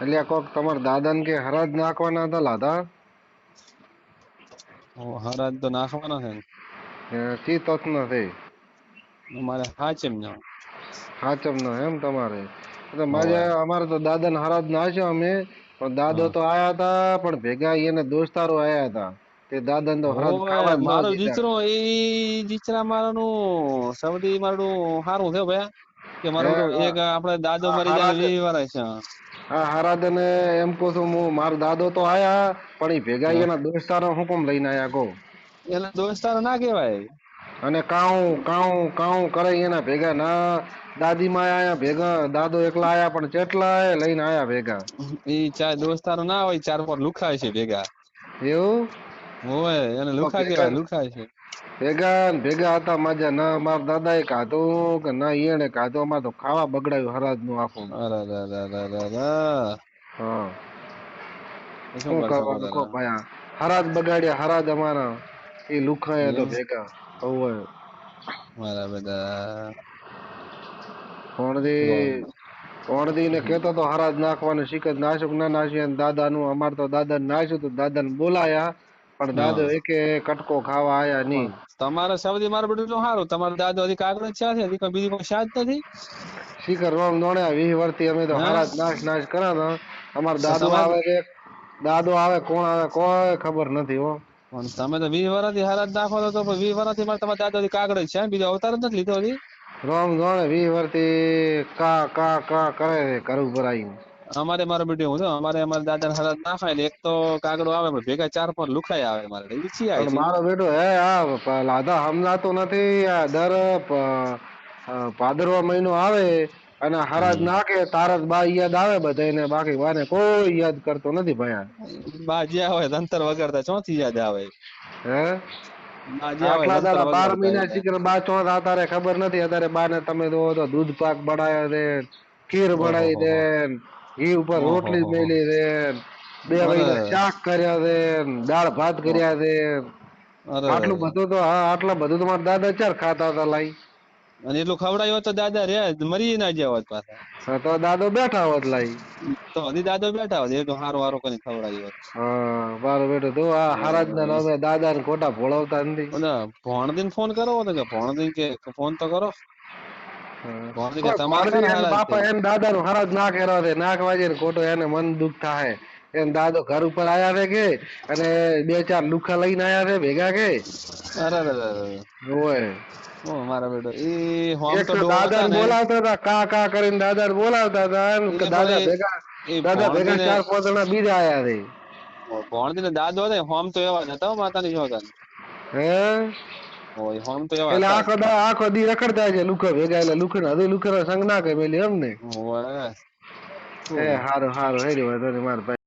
એટલે કોક તમારા દાદાને કે હરાજ નાખવાના હતા લાધા હરાજ તો નાખવાના છે ને. ચી તત્ન છે? મારે હાચમ નો. હાચમ નો એમ તમારે. તો મારે અમારે તો દાદાને હરાજ નાખ્યો અમે પણ દાદો તો આયા હતા પણ ભેગા એને દોસ્તારો આયા હતા. તે દાદા તો હરાજ ખાવા મારો. દીકરો એ દીકરા મારાનું સૌથી મારું સારું છે ભાઈ. કે મારો એક આપણે દાદો મરી જાય હારાજ. વીસ છે. હા હરાજ ને એમ કહું છું હું મારો દાદો તો આયા પણ એ ભેગા એના દોસ્તારો હુકમ લઈને આયા કહો? એના દોસ્તારો ના કહેવાય. અને કાઉ કાઉ કાઉ કરે એના ભેગા? ના દાદી માં આયા ભેગા દાદો એકલા આયા પણ કેટલાય લઈને આયા ભેગા? એ ચાર દોસ્તારો ના હોય ચાર પાંચ લુખાય છે ભેગા. એવું? હોય એને લુખા કહેવાય લુખાય છે. ભેગા ને ભેગા હતા માજા ના મારા દાદા એ કાધો કે ના એને કાધો અમાર તો ખાવા બગડાયું હરાજનું આખું શું કરવાનું? હરાજ બગાડ્યા હરાજ અમારા. એ લુખાયા તો ભેગા. હવે મારા બધા. કોણદી કોણદી ને કેતો તો હરાજ નાખવાનું શીખત નાશુક ના નાશ્યું દાદા નું અમારે તો દાદા નાશ્યું તો દાદા ને બોલાયા. પણ દાદો એકે કટકો ખાવા આયા નહીં. તમારે સૌથી મારું બધું સારું. તમારા દાદો હજી કાગળ જ છે હજી બીજી કોઈ શાદ નથી? શિખર રોમ દોણ્યા વીસ વર્ષથી અમે તો હારા નાશ નાશ કરા અમારો દાદો આવે છે. દાદો આવે કોણ આવે કોઈ ખબર નથી હો. પણ તમે તો વીસ વર્ષથી હારાત નાખો તો વીસ વર્ષથી મારે તમારા દાદા હજી કાગળ જ છે બીજો અવતાર જ નથી લીધો હજી? રોમ દોણે વીસ વર્ષથી કા કા કા કરે છે કરવું આવીને અમારે મારો બેટો હું અમારે અમારા દાદા હારાત નાખાય એટલે એક તો કાગડો આવે પણ ભેગા ચાર પાંચ લુખાય આવે મારે. ઈચ્છી આવે મારો બેટો હે આ લાદા લાધા નથી દર ભાદરવા મહિનો આવે અને હરાજ નાખે તારત બા યાદ આવે બધાને બાકી વાને કોઈ યાદ કરતો નથી ભયા બા જ્યાં હોય અંતર વગાડતા ચોથી યાદ આવે. હે? બાર મહિના શીખર બા ચોથ અત્યારે ખબર નથી અત્યારે બા ને તમે તો દૂધ પાક બળાય છે ખીર બનાવી દે ઘી ઉપર રોટલી મેલી છે બે. મહિના શાક કર્યા છે દાળ ભાત કર્યા છે. આટલું બધું તો હા આટલા બધું તો મારા દાદા ચાર ખાતા હતા લાઈ. અને એટલું ખવડાવ્યું હોત તો દાદા રે મરી ના ગયા હોત પાછા. તો દાદો બેઠા હોત લાઈ. તો હજી દાદો બેઠા હોત એટલું તો હારો હારો કરીને ખવડાયો હા મારો બેઠો તો આ હારાજ ના નામે દાદા ને ખોટા ભોળવતા નથી. ભોણદીને ફોન કરો ને કે ભોણદી કે ફોન તો કરો. બાપા? એને દાદા નું હરાજ ના કર્યો છે નાખવા જાય ને ખોટો એને મન દુઃખ થાય. એમ દાદો ઘર ઉપર આયા છે કે અને બે ચાર લુખા લઈને આયા છે ભેગા કે. અરે અરે અરે અરે. ઓય. મારા બેટો એ હોમ તો તો દાદા ને ને, બોલાવતા હતા કા કા કરીને દાદા ને બોલાવતા હતા દાદા ભેગા દાદા ભેગા ચાર પાંચ જણા બીજા આયા છે ભોણદીને દાદો હતા હોમ તો એવા જ હતા માતાની જોતા. હે? ઓય હોમ તો એવા એટલે આખો દા આખો દી રખડતા છે ભેગા એટલે લુખા હજુ લુખા સંગ ના કરે એમ ને એ હારું હારું હેરી વાત મારા